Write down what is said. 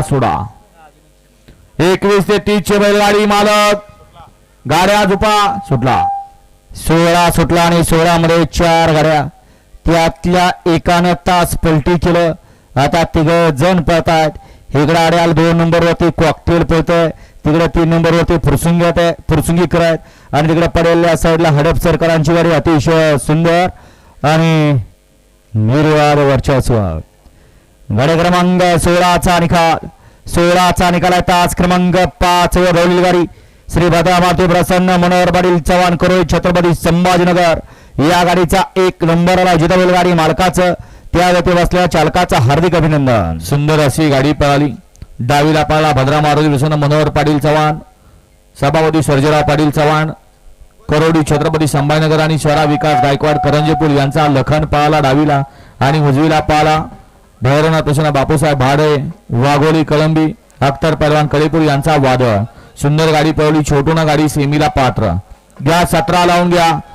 सोडा. एकवीस ते तीस चे बैलगाडी मालक. गाड्या झुपा सुटला. सोळा सुटला आणि सोळा मध्ये चार गाड्या. त्यातल्या एकानं तास पलटी केलं. आता तिघ जण पळतायत. इकडे आड्याला दोन नंबरवरती कॉकटेल पळतय. तिकडे तीन नंबर वरती फुरसुंगी आहे फुरसुंगी करत. आणि तिकडे पडेल्या साईडला हडप सरकारांची गाडी अतिशय सुंदर आणि निर्वाद वर्चस्व गड क्रमांक सोळाचा निकाल सोळाचा निकाल आहे. तास क्रमांक पाच वर गाडी श्री भद्रा प्रसन्न मनोहर पाटील चव्हाण करोई छत्रपती संभाजीनगर. या गाडीचा एक नंबरला जितावेल गाडी मालकाचं त्यावरती बसलेल्या चालकाचं हार्दिक अभिनंदन. सुंदर अशी गाडी पळाली. डावीला पळाला भद्रा मारुती प्रसन्न मनोहर पाटील चव्हाण सभापती सर्जेराव पाटील चव्हाण करोडी छत्रपती संभाजीनगर आणि शहरा विकास गायकवाड करंजेपूर यांचा लखन पळाला डावीला आणि उजवीला पाळाला. भैरवनाथ प्रसन्न बापूसाहेब भाडे वाघोली कळंबी अख्तर परवान कळीपूर यांचा वादळ. सुंदर गाडी पळवली छोटून गाडी सेमीला पात्र. घ्या सतरा लावून घ्या.